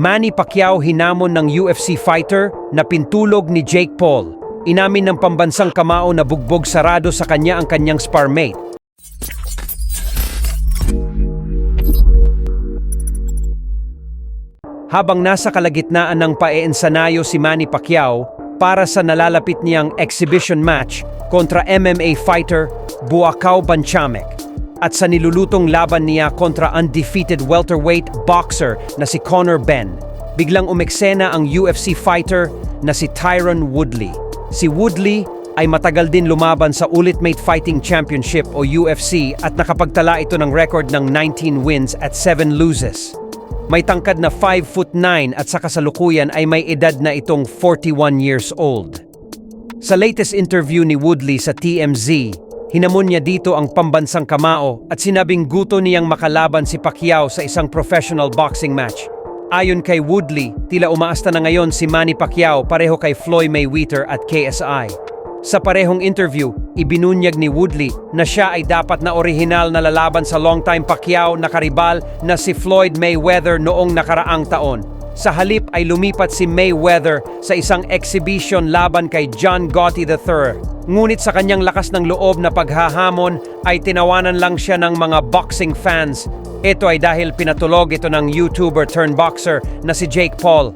Manny Pacquiao hinamon ng UFC fighter na pintulog ni Jake Paul. Inamin ng pambansang kamao na bugbog sarado sa kanya ang kanyang sparmate. Habang nasa kalagitnaan ng paeensanayo si Manny Pacquiao para sa nalalapit niyang exhibition match kontra MMA fighter Buakaw Banchamek at sa nilulutong laban niya kontra undefeated welterweight boxer na si Conor Ben. Biglang umeksena ang UFC fighter na si Tyron Woodley. Si Woodley ay matagal din lumaban sa Ultimate Fighting Championship o UFC at nakapagtala ito ng record ng 19 wins at 7 loses. May tangkad na 5 foot 9 at sa kasalukuyan ay may edad na itong 41 years old. Sa latest interview ni Woodley sa TMZ, hinamon niya dito ang pambansang kamao at sinabing guto niyang makalaban si Pacquiao sa isang professional boxing match. Ayon kay Woodley, tila umaasta na ngayon si Manny Pacquiao pareho kay Floyd Mayweather at KSI. Sa parehong interview, ibinunyag ni Woodley na siya ay dapat na orihinal na lalaban sa longtime Pacquiao na karibal na si Floyd Mayweather noong nakaraang taon. Sa halip ay lumipat si Mayweather sa isang exhibition laban kay John Gotti III. Ngunit sa kanyang lakas ng loob na paghahamon ay tinawanan lang siya ng mga boxing fans. Ito ay dahil pinatulog ito ng YouTuber turn boxer na si Jake Paul.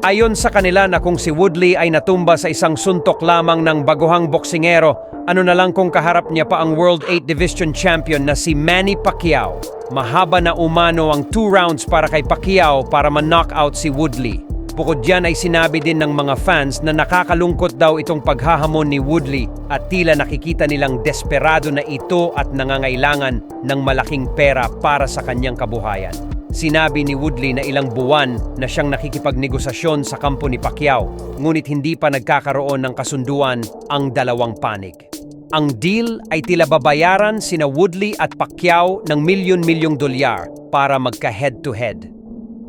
Ayon sa kanila na kung si Woodley ay natumba sa isang suntok lamang ng baguhang boksingero, ano na lang kung kaharap niya pa ang World 8 Division Champion na si Manny Pacquiao. Mahaba na umano ang 2 rounds para kay Pacquiao para ma-knockout si Woodley. Bukod dyan ay sinabi din ng mga fans na nakakalungkot daw itong paghahamon ni Woodley at tila nakikita nilang desperado na ito at nangangailangan ng malaking pera para sa kanyang kabuhayan. Sinabi ni Woodley na ilang buwan na siyang nakikipagnegosasyon sa kampo ni Pacquiao, ngunit hindi pa nagkakaroon ng kasunduan ang dalawang panig. Ang deal ay tila babayaran sina Woodley at Pacquiao ng milyon-milyong dolyar para magka head-to-head.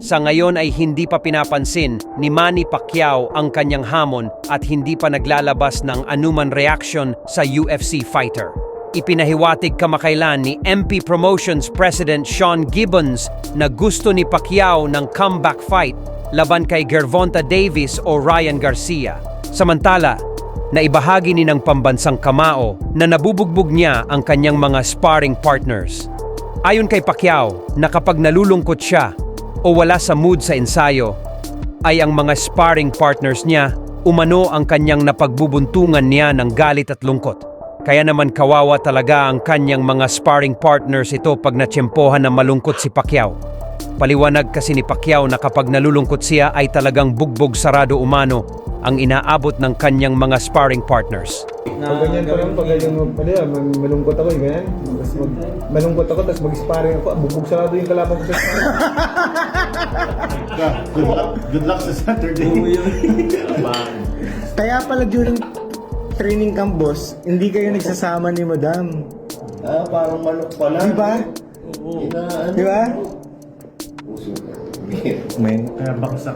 Sa ngayon ay hindi pa pinapansin ni Manny Pacquiao ang kanyang hamon at hindi pa naglalabas ng anuman reaction sa UFC fighter. Ipinahiwatig kamakailan ni MP Promotions President Sean Gibbons na gusto ni Pacquiao ng comeback fight laban kay Gervonta Davis o Ryan Garcia. Samantala, naibahagi ni ng pambansang kamao na nabubugbog niya ang kanyang mga sparring partners. Ayon kay Pacquiao na kapag nalulungkot siya o wala sa mood sa ensayo, ay ang mga sparring partners niya umano ang kanyang napagbubuntungan niya ng galit at lungkot. Kaya naman kawawa talaga ang kanyang mga sparring partners ito pag natsyempohan na malungkot si Pacquiao. Paliwanag kasi ni Pacquiao na kapag nalulungkot siya ay talagang bugbog sarado umano ang inaabot ng kanyang mga sparring partners. Pag ganyan pa lang, pag ganyan mo, yan, mal- malungkot ako, yung ganyan. Tapos mag, malungkot ako, tapos mag-sparring ako, bubog sarado yung kalaban ko sa sparring. Good luck, good luck sa Saturday. Bang. Kaya pala during training camp, boss, hindi kayo nagsasama ni madam. Ah, parang manok pala. Di ba? Ina, ano? Di ba? Puso. Men. Kaya baksak.